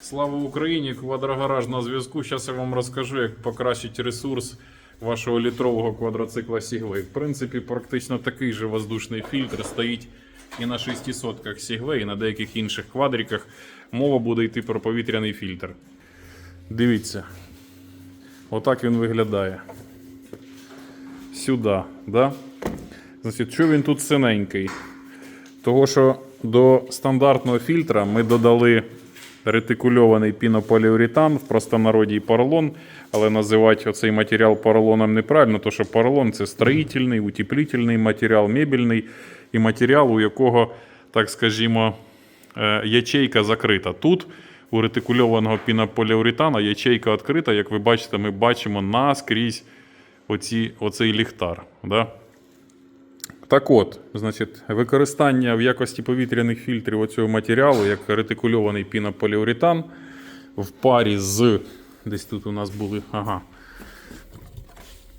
Слава Україні! Квадрогараж на зв'язку. Зараз я вам розкажу, як покращити ресурс вашого літрового квадроцикла Segway. В принципі, практично такий же воздушний фільтр стоїть і на 600 Segway, і на деяких інших квадриках. Мова буде йти про повітряний фільтр. Дивіться. Отак він виглядає. Сюди, да? Значить, що він тут синенький? Того, що до стандартного фільтра ми додали ретикульований пінополіуретан, в простонароді поролон, але називати оцей матеріал поролоном неправильно, тому що поролон це строїтельний, утеплительний матеріал, мебельний і матеріал, у якого, так скажімо, е, ячейка закрита. Тут у ретикульованого пінополіуретана ячейка відкрита, як ви бачите, ми бачимо наскрізь оці, оцей ліхтар. Да? Так от, значить, використання в якості повітряних фільтрів оцього матеріалу, як ретикульований пінополіуретан, в парі з. Десь тут у нас були. Ага.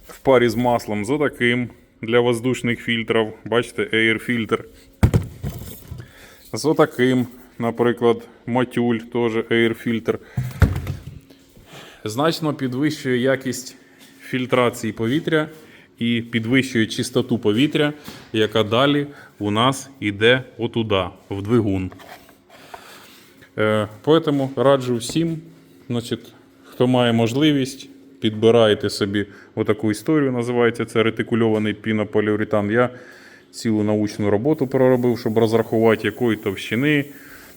В парі з маслом з отаким для воздушних фільтрів. Бачите, Air. З отаким, наприклад, матюль, теж Air фільтр. Значно підвищує якість фільтрації повітря і підвищує чистоту повітря, яка далі у нас йде отуда, в двигун. Е, Поэтому раджу всім, значить, хто має можливість, підбирайте собі отаку історію, називається це ретикульований пінополіуретан. Я цілу научну роботу проробив, щоб розрахувати, якої товщини,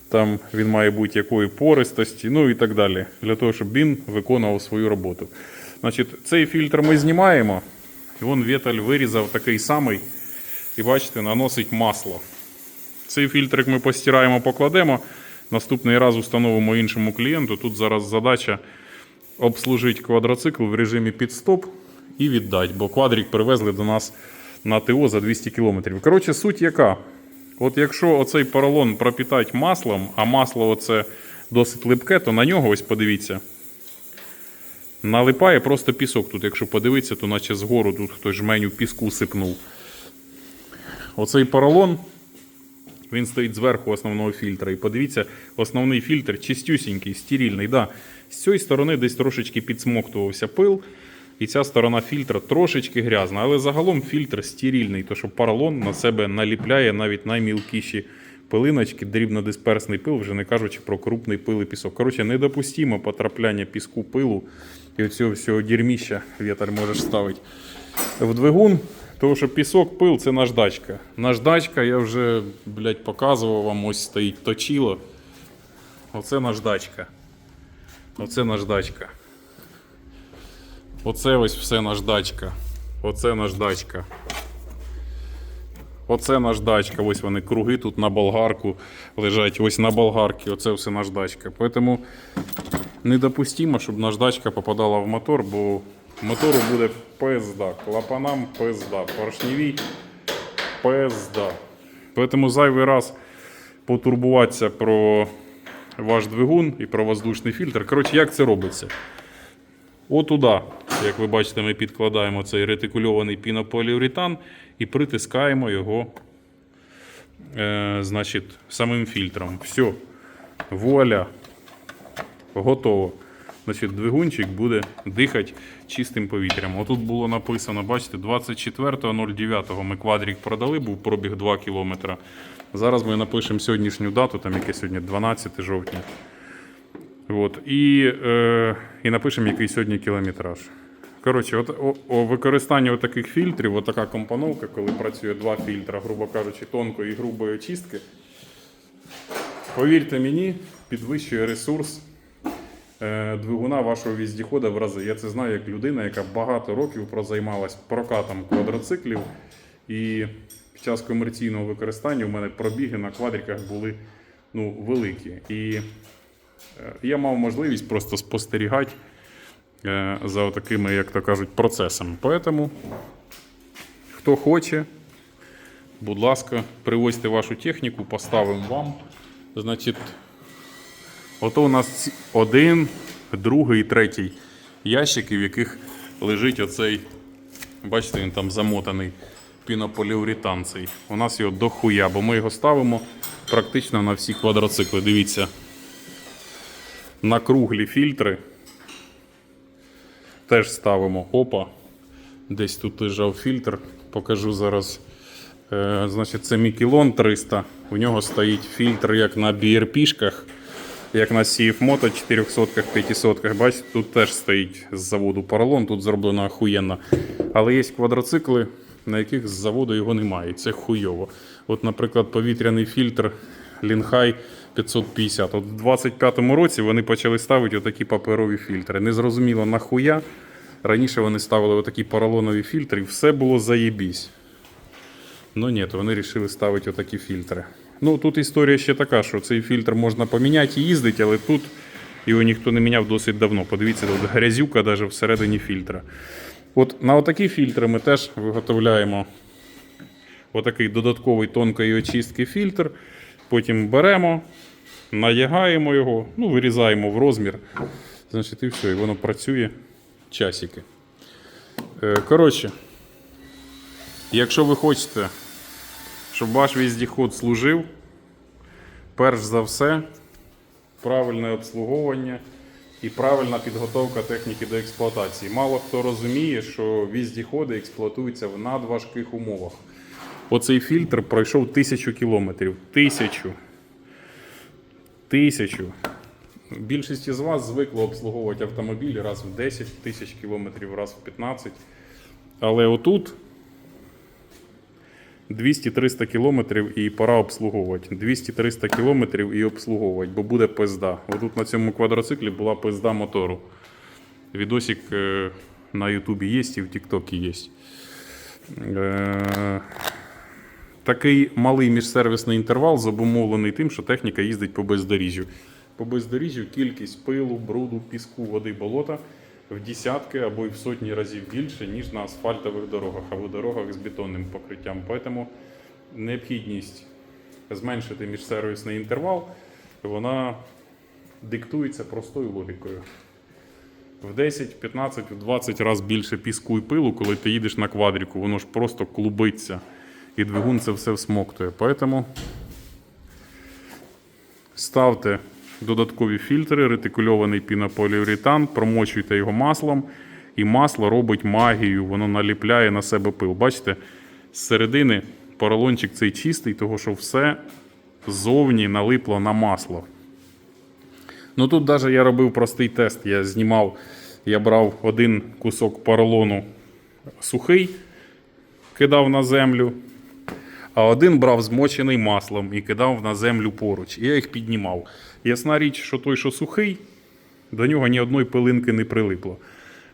там він має бути якої пористості, ну і так далі, для того, щоб він виконував свою роботу. Значить, цей фільтр ми знімаємо. І вон Вєталь вирізав такий самий. І бачите, наносить масло. Цей фільтрик ми постираємо, покладемо. Наступний раз установимо іншому клієнту. Тут зараз задача обслужити квадроцикл в режимі підстоп і віддати, бо квадрик привезли до нас на ТО за 200 км. Коротше, суть яка? От якщо оцей поролон пропітати маслом, а масло оце досить липке, то на нього ось подивіться. Налипає просто пісок тут, якщо подивитися, то наче згору тут хтось жменю піску сипнув. Оцей поролон, він стоїть зверху основного фільтра. І подивіться, основний фільтр чистюсінький, стерильний. Да. З цієї сторони десь трошечки підсмоктувався пил, і ця сторона фільтра трошечки грязна. Але загалом фільтр стерильний, то що поролон на себе наліпляє навіть наймілкіші пилиночки, дрібнодисперсний пил, вже не кажучи про крупний пил і пісок. Коротше, недопустимо потрапляння піску пилу і оцього всього дірміща вітер можеш ставити в двигун. Тому що пісок, пил це наждачка. Наждачка, я вже, блядь, показував вам, ось стоїть точило. Оце наждачка. Оце наждачка. Оце ось все наждачка. Оце наждачка. Оце наждачка. Ось вони круги тут на болгарку лежать. Ось на болгарці. Оце все наждачка. Тому недопустимо, щоб наждачка попадала в мотор, бо мотору буде пизда. Клапанам пизда. Поршневій пизда. Тому зайвий раз потурбуватися про ваш двигун і про воздушний фільтр. Коротше, як це робиться? Отуда, як ви бачите, ми підкладаємо цей ретикульований пінополіуретан і притискаємо його е, значить, самим фільтром. Все. Вуаля. Готово. Значить, двигунчик буде дихати чистим повітрям. Отут було написано, бачите, 24.09 ми квадрик продали, був пробіг 2 км. Зараз ми напишемо сьогоднішню дату, там яке сьогодні 12 жовтня. От, і, е, і напишемо, який сьогодні кілометраж. Коротше, от, о, о використанні таких фільтрів, отака компоновка, коли працює два фільтра, грубо кажучи, тонкої і грубої очистки. Повірте мені, підвищує ресурс е, двигуна вашого віздіхода в рази. Я це знаю як людина, яка багато років прозаймалась прокатом квадроциклів. І під час комерційного використання у мене пробіги на квадриках були ну, великі. І я мав можливість просто спостерігати е, за такими, як то кажуть, процесами. Тому, хто хоче, будь ласка, привозьте вашу техніку, поставимо вам. Значить, ото у нас один, другий, третій ящики, в яких лежить оцей, бачите, він там замотаний пінополіуретан цей. У нас його дохуя, бо ми його ставимо практично на всі квадроцикли. Дивіться. На круглі фільтри. Теж ставимо опа. Десь тут лежав фільтр. Покажу зараз. Е, значить, це Мікілон 300. У нього стоїть фільтр як на BRP-шках, як на CF Moto 400 500 Бачите, тут теж стоїть з заводу поролон, тут зроблено охуєнно. Але є квадроцикли, на яких з заводу його немає. Це хуйово. От, наприклад, повітряний фільтр Лінхай 550. От в 25-му році вони почали ставити отакі паперові фільтри. Незрозуміло нахуя. Раніше вони ставили отакі поролонові фільтри, і все було заєбісь. Ну ні, то вони вирішили ставити отакі фільтри. Ну тут історія ще така, що цей фільтр можна поміняти і їздити, але тут його ніхто не міняв досить давно. Подивіться, тут грязюка навіть всередині фільтра. От на отакі фільтри ми теж виготовляємо отакий додатковий тонкої очистки фільтр. Потім беремо, наягаємо його, ну, вирізаємо в розмір. Значить, і все, і воно працює часики. Е, Коротше, якщо ви хочете, щоб ваш віздіход служив, перш за все, правильне обслуговування і правильна підготовка техніки до експлуатації. Мало хто розуміє, що віздіходи експлуатуються в надважких умовах. Оцей фільтр пройшов тисячу кілометрів. Тисячу. Тисячу. Більшість із вас звикла обслуговувати автомобіль раз в 10 тисяч кілометрів, раз в 15. Але отут 200-300 кілометрів і пора обслуговувати. 200-300 кілометрів і обслуговувати, бо буде пизда. Отут на цьому квадроциклі була пизда мотору. Відосик е, на Ютубі є і в Тіктокі є. Такий малий міжсервісний інтервал зобумовлений тим, що техніка їздить по бездоріжжю. По бездоріжжю кількість пилу, бруду, піску, води, болота в десятки або й в сотні разів більше, ніж на асфальтових дорогах або дорогах з бетонним покриттям. Тому необхідність зменшити міжсервісний інтервал, вона диктується простою логікою. В 10, 15, в 20 разів більше піску і пилу, коли ти їдеш на квадріку, воно ж просто клубиться. І двигун це все всмоктує. Поэтому ставте додаткові фільтри, ретикульований пінополіуретан, промочуйте його маслом, і масло робить магію, воно наліпляє на себе пил. Бачите, з середини поролончик цей чистий, того що все ззовні налипло на масло. Ну тут навіть я робив простий тест. Я знімав, я брав один кусок поролону сухий, кидав на землю, а один брав змочений маслом і кидав на землю поруч. Я їх піднімав. Ясна річ, що той, що сухий, до нього ні одної пилинки не прилипло.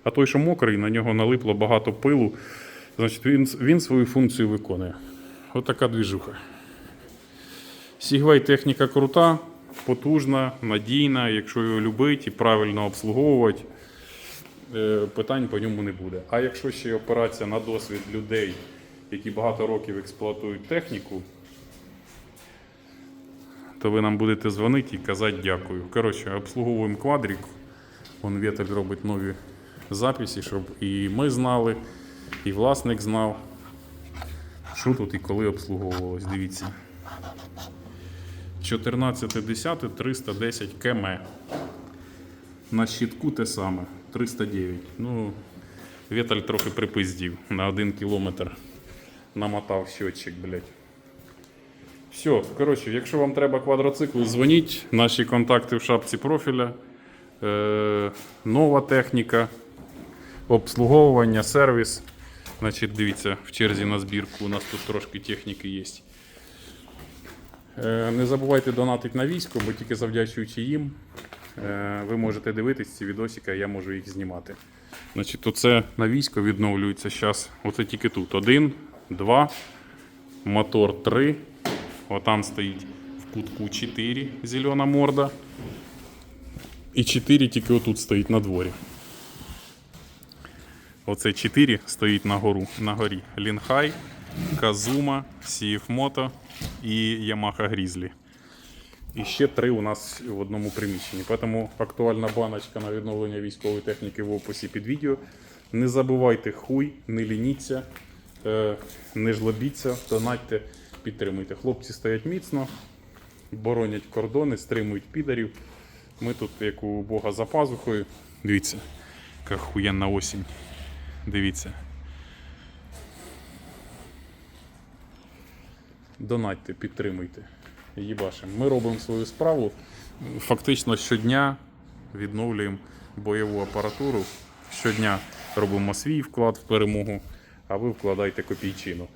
А той, що мокрий, на нього налипло багато пилу. Значить, він, він свою функцію виконує. Отака двіжуха. Сігвей техніка крута, потужна, надійна. Якщо його любити і правильно обслуговувати, е, питань по ньому не буде. А якщо ще й опиратися на досвід людей, які багато років експлуатують техніку, то ви нам будете дзвонити і казати дякую. Коротше, обслуговуємо квадрик. Вон Вєтель робить нові записи, щоб і ми знали, і власник знав, що тут і коли обслуговувалось. Дивіться. 14.10 310 км. На щитку те саме 309. Ну, Віталь трохи припиздів на 1 кілометр. Намотав щотчик, блядь. Все, коротше, якщо вам треба квадроцикл, дзвоніть. Наші контакти в шапці профіля. Е, нова техніка, обслуговування, сервіс. Значить, дивіться, в черзі на збірку у нас тут трошки техніки є. Е, Не забувайте донатити на військо, бо тільки завдячуючи їм, е, ви можете дивитись ці відосики, а я можу їх знімати. Значить, оце на військо відновлюється зараз. Оце тільки тут. Один, два, мотор три. Отам стоїть в кутку 4 зелена морда. І 4 тільки отут стоїть на дворі. Оце 4 стоїть на, гору, на горі. Лінхай, Казума, Сієфмото і Yamaha Grizzly. І ще три у нас в одному приміщенні. Тому актуальна баночка на відновлення військової техніки в описі під відео. Не забувайте хуй, не лініться, не жлобіться, донатьте, підтримуйте. Хлопці стоять міцно, боронять кордони, стримують підарів. Ми тут, як у Бога за пазухою. Дивіться, яка хуєнна осінь. Дивіться. Донатьте, підтримуйте. Їбашим. Ми робимо свою справу. Фактично щодня відновлюємо бойову апаратуру. Щодня робимо свій вклад в перемогу, а ви вкладайте копійчину.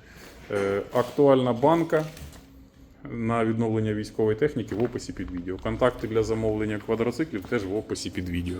Е, актуальна банка на відновлення військової техніки в описі під відео. Контакти для замовлення квадроциклів теж в описі під відео.